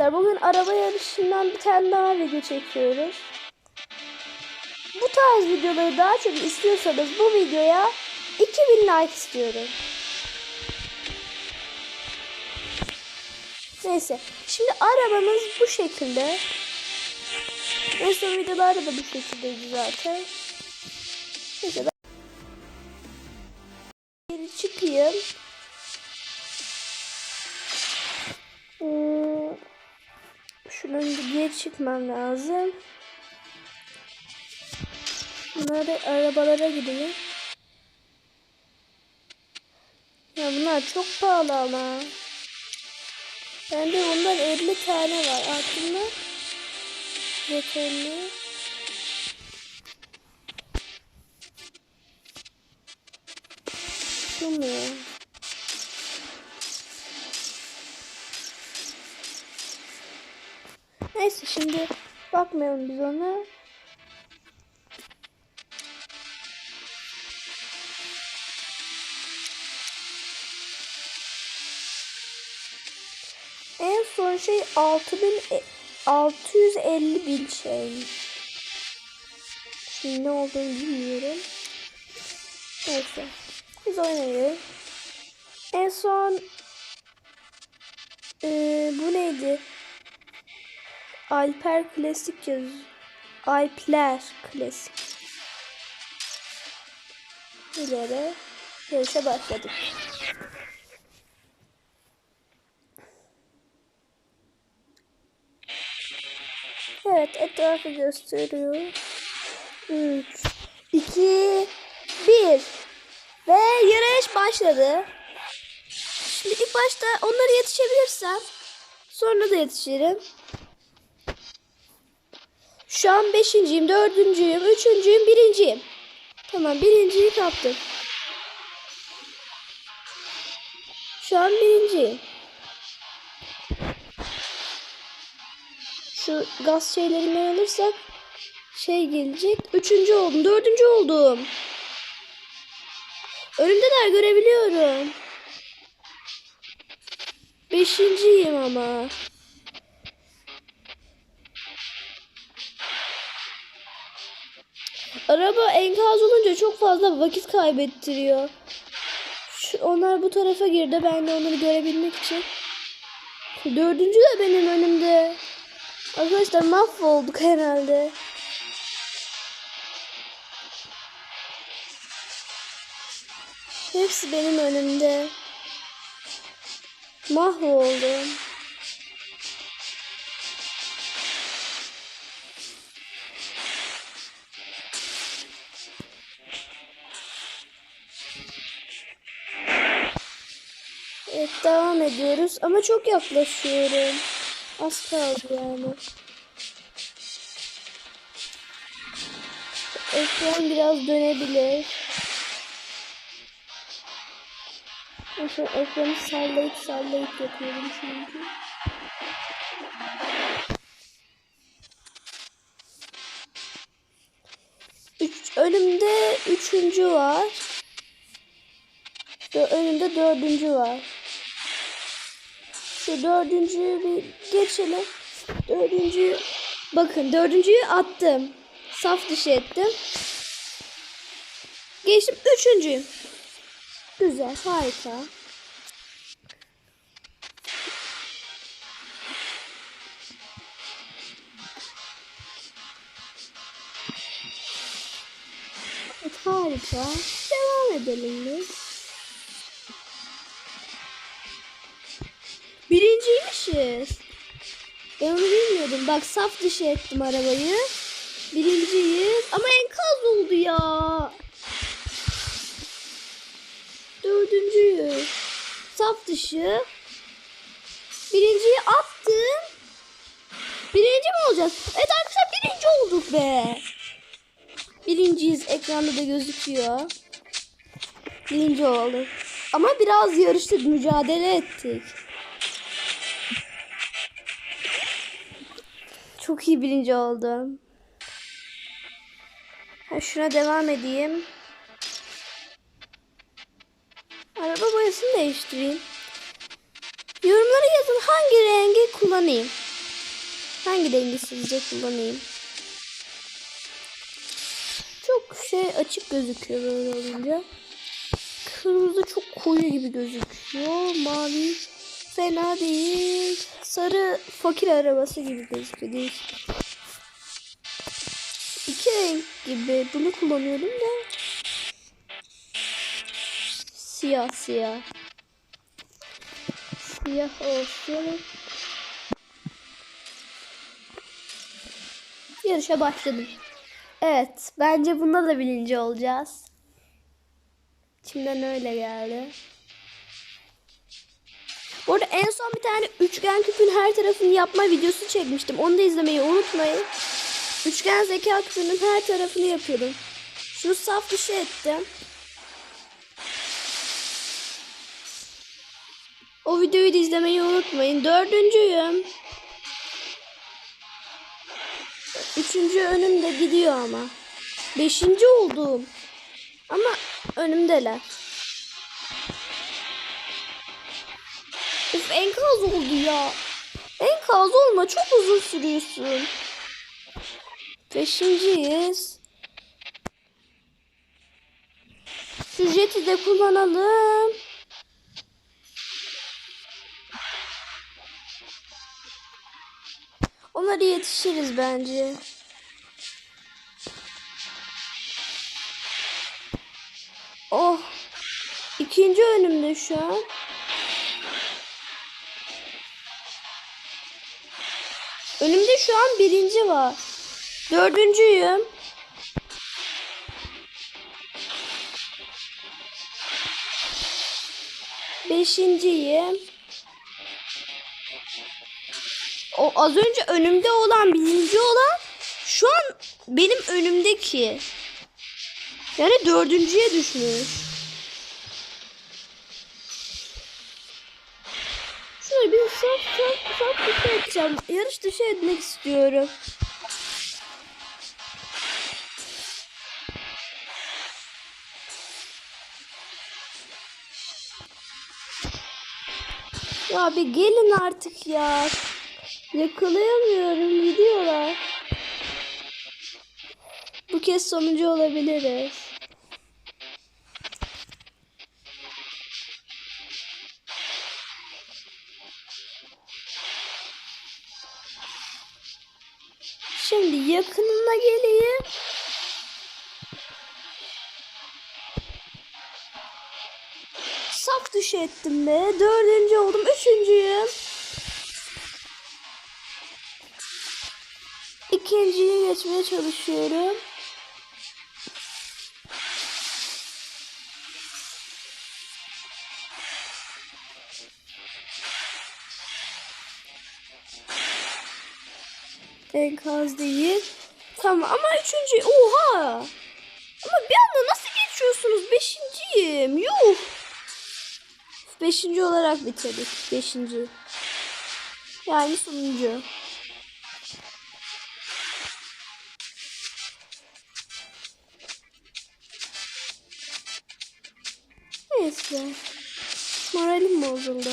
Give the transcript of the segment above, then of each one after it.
arkadaşlar bugün araba yarışından bir tane daha video çekiyoruz. Bu tarz videoları daha çok istiyorsanız bu videoya 2000 like istiyorum. Neyse. Şimdi arabamız bu şekilde. En son videolarda da bu şekildeydi zaten. Geri çıkmam lazım. Bunları arabalara gideyim. Ya bunlar çok pahalı ama. Bende bundan 50 tane var. Aklımda yeterli. Şu mu? Neyse şimdi bakmayalım biz ona. En son şey 6000 e- 650 bin şeymiş. Şimdi ne olduğunu bilmiyorum. Neyse. Biz oynayalım. En son eee, bu neydi? Alper Klasik yaz. Alper Klasik. İleri yarışa başladık. Evet etrafı gösteriyor. 3, 2, 1 ve yarış başladı. Şimdi ilk başta onlara yetişebilirsem sonra da yetişirim. Şu an beşinciyim, dördüncüyüm, üçüncüyüm, birinciyim. Tamam birinciyi kaptım. Şu an birinciyim. Şu gaz şeylerinden alırsak şey gelecek. Üçüncü oldum, dördüncü oldum. Önümdeler görebiliyorum. Beşinciyim ama. Enkaz olunca çok fazla vakit kaybettiriyor. Şu, onlar bu tarafa girdi. Ben de onları görebilmek için. Dördüncü de benim önümde. Arkadaşlar mahvolduk herhalde. Hepsi benim önümde. Mahvoldum. Ediyoruz ama çok yaklaşıyorum. Az kaldı yani. Ekran biraz dönebilir. Mesela ekranı sallayıp sallayıp yapıyorum çünkü. Üç, önümde üçüncü var. Önümde dördüncü var. Şu dördüncüyü bir geçelim. Dördüncüyü bakın dördüncüyü attım. Saf dışı ettim. Geçtim üçüncüyüm. Güzel harika. Evet harika. Devam edelim biz. Birinciymişiz. Ben onu bilmiyordum. Bak saf dışı ettim arabayı. Birinciyiz. Ama enkaz oldu ya. Dördüncüyüz. Saf dışı. Birinciyi attım. Birinci mi olacağız? Evet arkadaşlar birinci olduk be. Birinciyiz. Ekranda da gözüküyor. Birinci olduk. Ama biraz yarıştık. Mücadele ettik. Çok iyi birinci oldum. Şuna devam edeyim. Araba boyasını değiştireyim. Yorumlara yazın hangi rengi kullanayım. Hangi rengi sizce kullanayım? Çok şey açık gözüküyor böyle olunca. Kırmızı çok koyu gibi gözüküyor. Mavi fena değil. Sarı fakir arabası gibi gözüküyor. Değişik. İki renk gibi. Bunu kullanıyordum da. Siyah siyah. Siyah olsun. Yarışa başladım. Evet. Bence bunda da birinci olacağız. İçimden öyle geldi. Bu arada en son bir tane üçgen küpün her tarafını yapma videosu çekmiştim. Onu da izlemeyi unutmayın. Üçgen zeka küpünün her tarafını yapıyordum. Şunu saf dışı ettim. O videoyu da izlemeyi unutmayın. Dördüncüyüm. Üçüncü önümde gidiyor ama. Beşinci oldum. Ama önümdeler. Of enkaz oldu ya. Enkaz olma çok uzun sürüyorsun. Beşinciyiz. Şu de kullanalım. Onlara yetişiriz bence. Oh. İkinci önümde şu an. Önümde şu an birinci var. Dördüncüyüm. Beşinciyim. O az önce önümde olan birinci olan şu an benim önümdeki. Yani dördüncüye düşmüş. Saf saf saf dışı edeceğim. Yarış dışı etmek istiyorum. Ya bir gelin artık ya. Yakalayamıyorum gidiyorlar. Bu kez sonuncu olabiliriz. Saf düş ettim be. Dördüncü oldum. Üçüncüyüm. İkinciyi geçmeye çalışıyorum. Enkaz değil. Tamam ama üçüncü. Oha. Ama bir anda nasıl geçiyorsunuz? Beşinciyim. Yuh. Beşinci olarak bitirdik. Beşinci. Yani sonuncu. Neyse. Moralim bozuldu.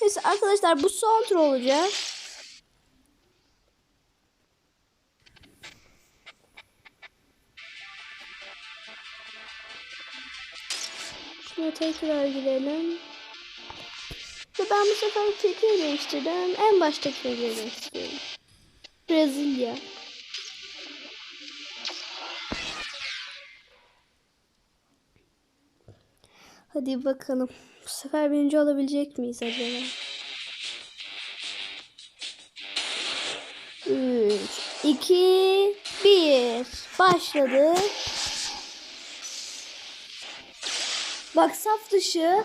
Neyse arkadaşlar bu son tur olacak. Tekrar girelim. Ve ben bu sefer Türkiye değiştirdim. En baştakine girmek istiyorum. Brezilya. Hadi bakalım. Bu sefer birinci olabilecek miyiz acaba? Üç, iki, bir. Başladı. Bak saf dışı.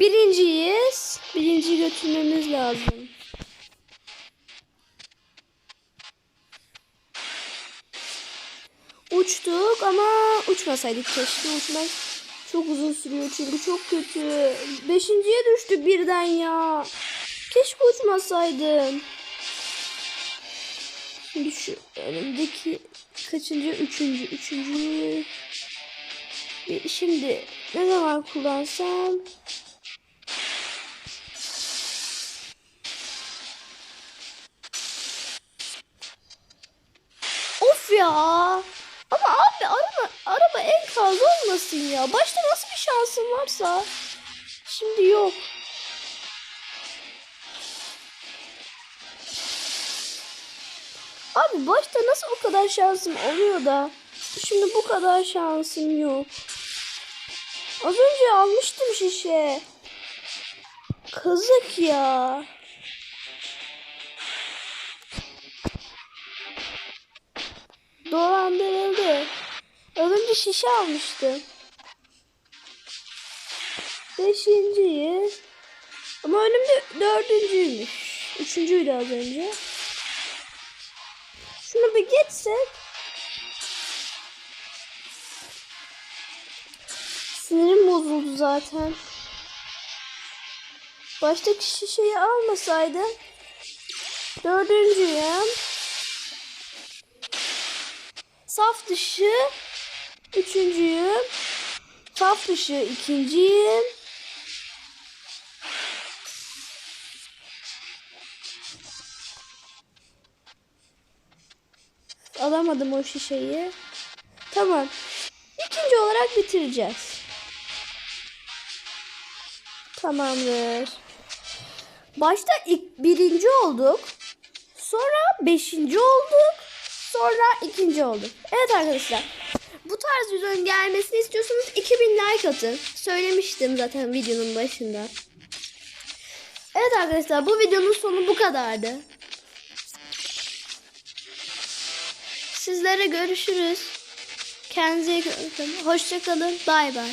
Birinciyiz. Birinciyi götürmemiz lazım. Uçtuk ama uçmasaydık keşke uçmak çok uzun sürüyor çünkü çok kötü. Beşinciye düştük birden ya. Keşke uçmasaydım. Şimdi şu önümdeki kaçıncı? Üçüncü. Üçüncü. E, şimdi ne zaman kullansam? Of ya. Ama abi araba, araba en fazla olmasın ya. Başta nasıl bir şansın varsa. Şimdi yok. Abi başta nasıl o kadar şansım oluyor da. Şimdi bu kadar şansım yok. Az önce almıştım şişe. Kazık ya. Dolandırıldı. Az önce şişe almıştım. Beşinciyi. Ama önümde dördüncüymüş. Üçüncüydü az önce. Şunu bir geçsek. Sinirim bozuldu zaten. Baştaki şişeyi almasaydım. Dördüncüyüm. Saf dışı üçüncüyüm. Saf dışı ikinciyim. Alamadım o şişeyi. Tamam. İkinci olarak bitireceğiz. Tamamdır. Başta ilk birinci olduk. Sonra beşinci olduk. Sonra ikinci olduk. Evet arkadaşlar. Bu tarz videonun gelmesini istiyorsanız 2000 like atın. Söylemiştim zaten videonun başında. Evet arkadaşlar bu videonun sonu bu kadardı. Sizlere görüşürüz. Kendinize iyi bakın. Hoşçakalın. Bay bay.